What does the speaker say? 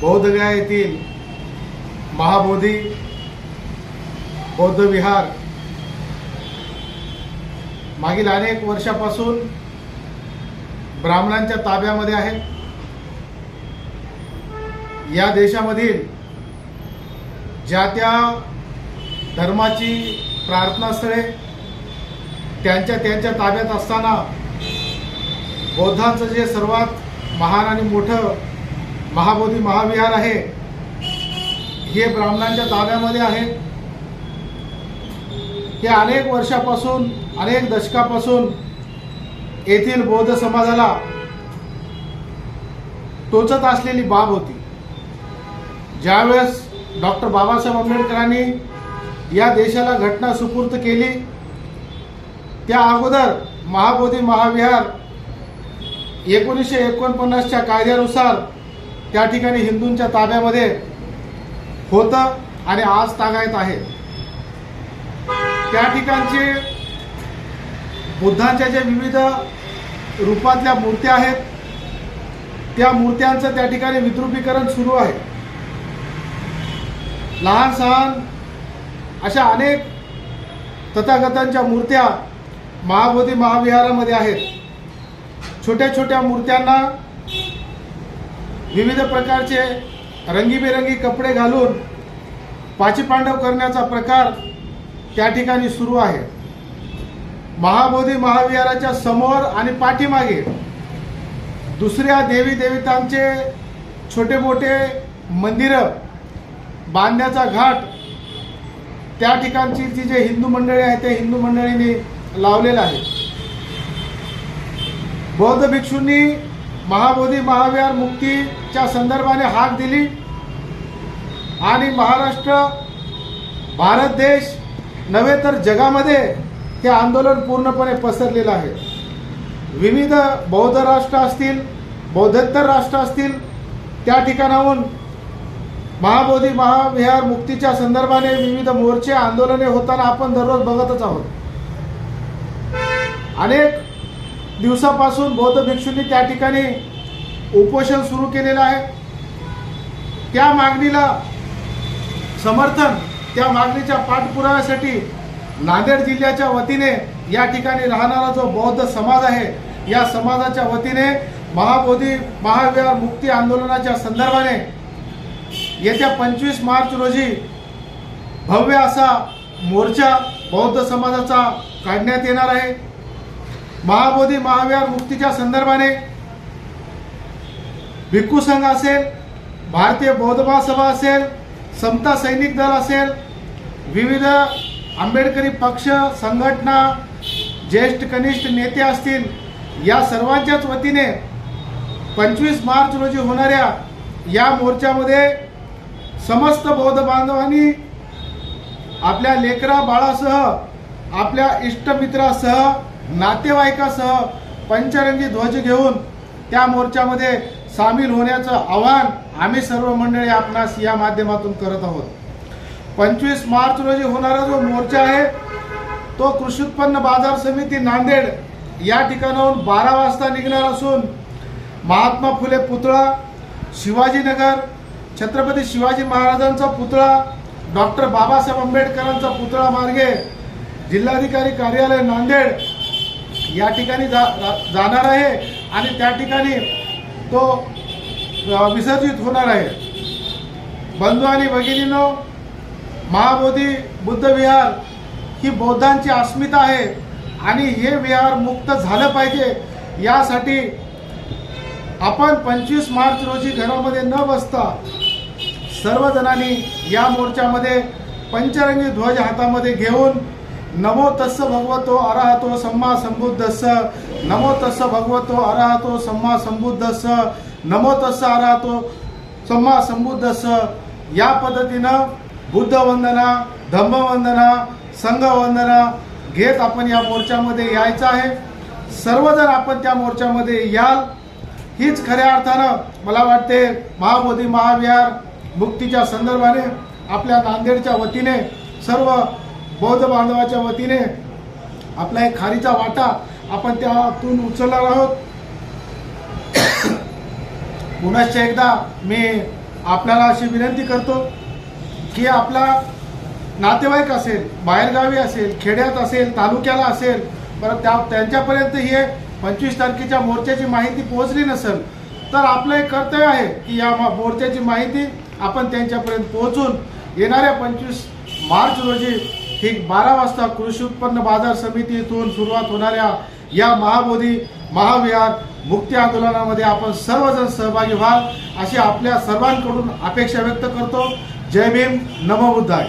बौद्धगया येथील महाबोधी बौद्ध विहार. मागील अनेक वर्षापासून ब्राह्मणांच्या ताब्यामध्ये आहे. या देशामधील ज्या त्या धर्माची प्रार्थनास्थळे त्यांच्या त्यांच्या ताब्यात असताना बौद्धांचं जे सर्वात महान आणि मोठं महाबोधी महाविहार आहे. हे ब्राह्मणांच्या ताब्यामध्ये आहे. हे अनेक वर्षापासून अनेक दशकापासून येथील बौद्ध समाजाला टोचत असलेली बाब होती. ज्यावेळेस डॉक्टर बाबासाहेब आंबेडकरांनी या देशाला घटना सुपूर्त केली त्या अगोदर महाबोधी महाविहार एकोणीसशे एकोणपन्नासच्या कायद्यानुसार त्या ठिकाणी हिंदूंच्या ताब्यामध्ये होतं आणि आज तागायत आहे. त्या ठिकाणचे बुद्धांच्या ज्या विविध रूपातल्या मूर्त्या आहेत त्या मूर्त्यांचं त्या ठिकाणी विद्रुपीकरण सुरू आहे. लहान सहान अशा अनेक तथागतांच्या मूर्त्या महाबोधी महाविहारामध्ये आहेत. छोट्या छोट्या मूर्त्यांना विविध प्रकारचे रंगीबेरंगी कपडे घालून पाचीपांडव करण्याचा प्रकार त्या ठिकाणी सुरू आहे. महाबोधी महाविहाराच्या समोर आणि पाठीमागे दुसऱ्या देवी देवतांचे छोटे मोठे मंदिरं बांधण्याचा घाट त्या ठिकाणची जी जे हिंदू मंडळी आहे ते हिंदू मंडळींनी लावलेलं आहे. बौद्ध भिक्षूंनी महाबोधी महाविहार मुक्तीच्या संदर्भाने हाक दिली. आणि महाराष्ट्र भारत देश नव्हे तर जगामध्ये हे आंदोलन पूर्णपणे पसरलेलं आहे. विविध बौद्ध राष्ट्र असतील बौद्धोत्तर राष्ट्र असतील त्या ठिकाणाहून महाबोधी महाविहार मुक्तीच्या संदर्भाने विविध मोर्चे आंदोलने होताना आपण दररोज बघतच आहोत. अनेक दिवसापासून बौद्ध भिक्षूंनी त्या ठिकाणी उपोषण सुरू केलेलं आहे. त्या मागणीला समर्थन त्या मागणीच्या पाठपुराव्यासाठी नांदेड जिल्ह्याच्या वतीने या ठिकाणी राहणारा जो बौद्ध समाज आहे या समाजाच्या वतीने महाबोधी महाविहार मुक्ती आंदोलनाच्या संदर्भाने येत्या पंचवीस मार्च रोजी भव्य असा मोर्चा बौद्ध समाजाचा काढण्यात येणार आहे. महाबोधी महाविहार मुक्तीच्या संदर्भाने भिक्खू संघ असेल भारतीय बौद्ध महासभा असेल समता सैनिक दल असेल विविध आंबेडकरी पक्ष संघटना ज्येष्ठ कनिष्ठ नेते असतील या सर्वांच्याच वतीने पंचवीस मार्च रोजी होणाऱ्या या मोर्चामध्ये समस्त बौद्ध बांधवांनी आपल्या लेकरा बाळासह आपल्या इष्टमित्रासह नातेवाईकासह पंचरंगी ध्वज घेऊन त्या मोर्चामध्ये सामील होण्याचं आवाहन आम्ही सर्व मंडळी आपणास या माध्यमातून करत आहोत. पंचवीस मार्च रोजी होणारा जो मोर्चा आहे तो कृषी उत्पन्न बाजार समिती नांदेड या ठिकाणाहून बारा वाजता निघणार असून महात्मा फुले पुतळा शिवाजीनगर छत्रपती शिवाजी महाराजांचा पुतळा डॉक्टर बाबासाहेब आंबेडकरांचा पुतळा मार्गे जिल्हाधिकारी कार्यालय नांदेड या ठिकाणी जा जाणार आहे आणि त्या ठिकाणी तो विसर्जित होणार आहे. बंधू आणि भगिनीनो महाबोधी बुद्ध विहार ही बौद्धांची अस्मिता आहे आणि हे विहार मुक्त झालं पाहिजे. यासाठी आपण पंचवीस मार्च रोजी घरामध्ये न बसता सर्वजणांनी या मोर्चामध्ये पंचरंगी ध्वज हातामध्ये घेऊन नमो तस्स भगवतो अरहतो सम्मा संबुद्धस्स नमो तस्स भगवतो अरहतो सम्मा संबुद्धस्स नमो तस्स अरहतो सम्मा संबुद्धस्स या पद्धतीनं बुद्ध वंदना धम्मवंदना संघवंदना घेत आपण या मोर्चामध्ये यायचं आहे. सर्वजण आपण त्या मोर्चामध्ये याल. हीच खऱ्या अर्थानं मला वाटते महाबोधी महाविहार मुक्तीच्या संदर्भाने आपल्या नांदेडच्या वतीने सर्व बौद्ध बांधवाच्या वतीने आपला एक खारीचा वाटा आपण त्यातून उचलणार आहोत. पुनश्च एकदा मी आपल्याला अशी विनंती करतो की आपला नातेवाईक असेल बाहेरगावी असेल खेड्यात असेल तालुक्याला असेल परत त्या त्यांच्यापर्यंत हे पंचवीस तारखेच्या मोर्चाची माहिती पोहोचली नसेल तर आपलं एक कर्तव्य आहे की या मोर्चाची माहिती आपण त्यांच्यापर्यंत पोहोचून येणाऱ्या पंचवीस मार्च रोजी ठीक बारा वाजता कृषी उत्पन्न बाजार समिती येथून सुरुवात होणाऱ्या या महाबोधी महाविहार मुक्ती आंदोलनामध्ये आपण सर्वजण सहभागी व्हाल अशी आपल्या सर्वांकडून अपेक्षा व्यक्त करतो. जय भीम नमो बुद्धाय.